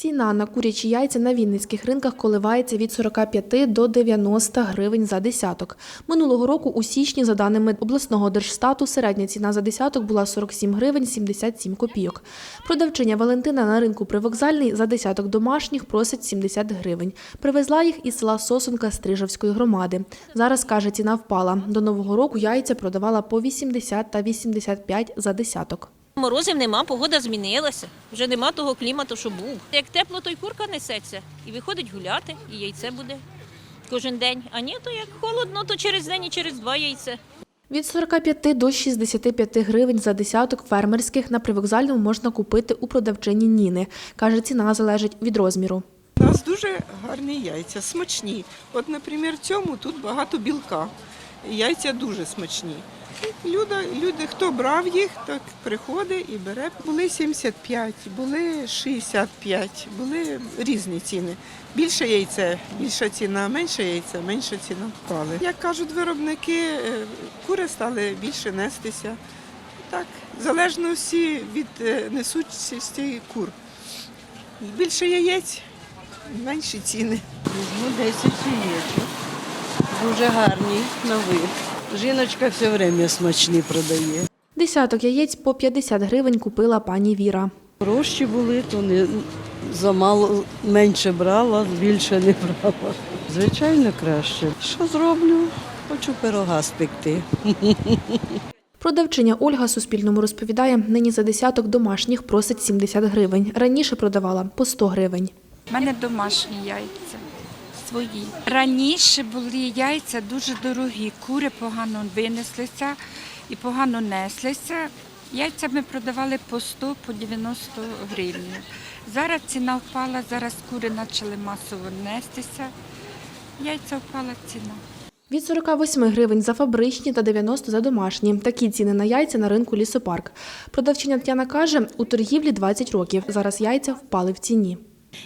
Ціна на курячі яйця на вінницьких ринках коливається від 45 до 90 гривень за десяток. Минулого року у січні, за даними обласного держстату, середня ціна за десяток була 47 гривень 77 копійок. Продавчиня Валентина на ринку привокзальний за десяток домашніх просить 70 гривень. Привезла їх із села Сосунка Стрижавської громади. Зараз, каже, ціна впала. До Нового року яйця продавала по 80 та 85 за десяток. Морозів нема, погода змінилася. Вже нема того клімату, що був. Як тепло, то й курка несеться. І виходить гуляти, і яйце буде кожен день. А ні, то як холодно, то через день і через два яйце. Від 45 до 65 гривень за десяток фермерських на привокзальному можна купити у продавчині Ніни. Каже, ціна залежить від розміру. У нас дуже гарні яйця, смачні. От, наприклад, в цьому тут багато білка. Яйця дуже смачні. Люди, люди, хто брав їх, так приходить і бере. Були 75, були 65, були різні ціни. Більше яйце, більша ціна, менше яйця, менша ціна впали. Як кажуть виробники, е, кури стали більше нестися. Так, залежно всі від е, несучості кур. Більше яєць, менші ціни. Візьму 10 яєчок. Дуже гарні, на. Жіночка все время смачні продає. Десяток яєць по 50 гривень купила пані Віра. Гроші були, то не замало менше брала, більше не брала. Звичайно, краще. Що зроблю? Хочу пирога спекти. Продавчиня Ольга Суспільному розповідає, нині за десяток домашніх просить 70 гривень. Раніше продавала по 100 гривень. У мене домашні яйця свої. Раніше були яйця дуже дорогі, кури погано винеслися і погано неслися. Яйця ми продавали по 100, по 90 гривень. Зараз ціна впала, зараз кури почали масово нестися. Яйця впала ціна. Від 48 гривень за фабричні та 90 за домашні. Такі ціни на яйця на ринку лісопарк. Продавчиня Тетяна каже, у торгівлі 20 років. Зараз яйця впали в ціні.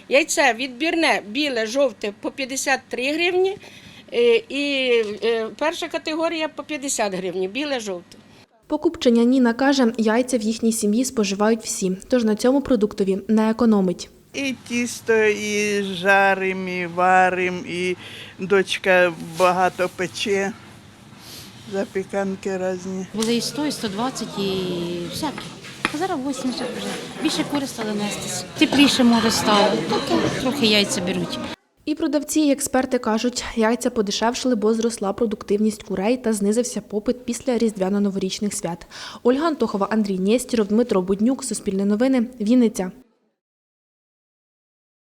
Яйце відбірне біле, жовте по 53 гривні. е, І е, перша категорія по 50 гривень, біле, жовте. Покупчиня Ніна каже, яйця в їхній сім'ї споживають всі, тож на цьому продуктові не економить. І тісто, і жарим, і варим, і дочка багато пече. Запіканки різні. Були і 100, і 120, і всякі. А зараз 80 вже. Більше кури стали нестись. Тепліше може стало. Трохи яйця беруть. І продавці, і експерти кажуть, яйця подешевшили, бо зросла продуктивність курей та знизився попит після різдвяно-новорічних свят. Ольга Антохова, Андрій Нєстіров, Дмитро Буднюк, Суспільне новини, Вінниця.